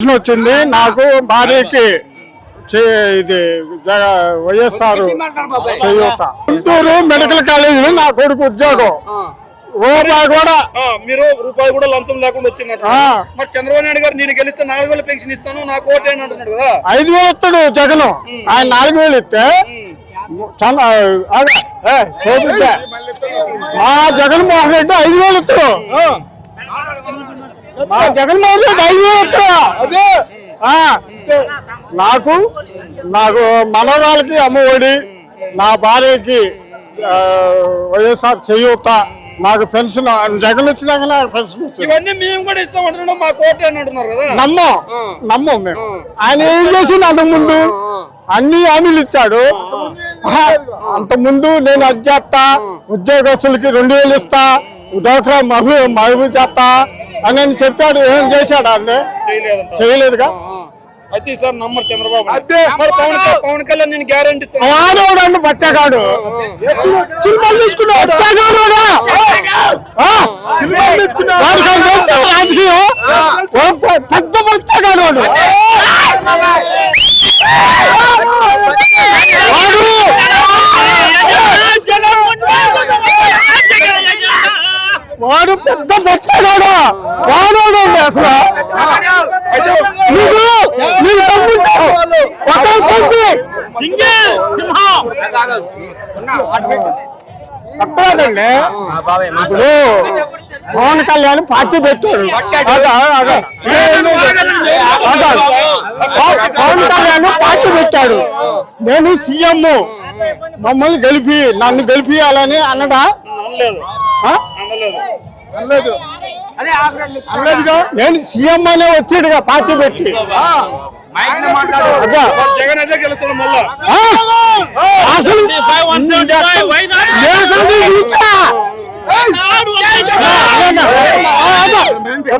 ప్రశ్న వచ్చింది. నాకు భార్యకి ఇది జగ- వైఎస్ఆర్ చేయూత. గుంటూరు మెడికల్ కాలేజీలో నా కొడుకు ఉద్యోగం. రూపాయి కూడా మీరు రూపాయి కూడా లంచం లేకుండా వచ్చిందట. మరి చంద్రబాబు నాయుడు గారు నేను గెలిస్తే నాలుగు వేల పెన్షన్ ఇస్తాను నాకు ఓటేయండి అంటున్నాడు కదా. ఐదు వేలు ఇస్తాడు జగన్. ఆయన నాలుగు వేలు ఇస్తే. మా జగన్మోహన్ రెడ్డి ఐదు వేలు ఇస్తాడు. మా జగన్మోహన్ రెడ్డి అదే. నాకు నాకు మనవరాలకి అమ్మఒడి నా భార్యకి వైఎస్ఆర్ చేయూత నాకు పెన్షన్ జగన్ వచ్చినాక నాకు పెన్షన్ వచ్చింది. ఇవన్నీ మేము కూడా ఇస్తాం అంటున్నాం మాకు ఓటేయండి అంటున్నారు కదా. నమ్మం నమ్మం మేము. ఆయన ఏం చేసిండు అంతకు ముందు అన్ని హామీలు ఇచ్చాడు. అంత ముందు నేను అది చేస్తా ఉద్యోగస్తులకి రెండు వేలు ఇస్తా డోక్రా మహు మహబూ చేస్తా అని అని చెప్పాడు ఏం చేశాడు అన్నీ చేయలేదంట. చేయలేదుగా. అయితే నమ్మరు చంద్రబాబు. పవన్ కళ్యాణ్- నేను గ్యారంటీ వాడేవాడు అండి బచ్చగాడు. సినిమాలు తీసుకున్నాడు రాజకీయం? పెద్ద బచ్చగాడు వాడు. వాడు పెద్ద బచ్చగాడు వాడు అసలు నీకు నీకు ఇప్పుడు పవన్ కళ్యాణ్ పార్టీ పెట్టాడు. పవన్ కళ్యాణ్ పార్టీ పెట్టాడు నేను సీఎం మమ్మల్ని గెలిపి నన్ను గెలిపియాలని అన్నడా? అనలేదు అనలేదు అనలేదుగా నేను సీఎం అనే వచ్చాడుగా పార్టీ పెట్టి. అదా. జగన్ అదే గెలుస్తాడు మళ్ళా. ఆ? అసలు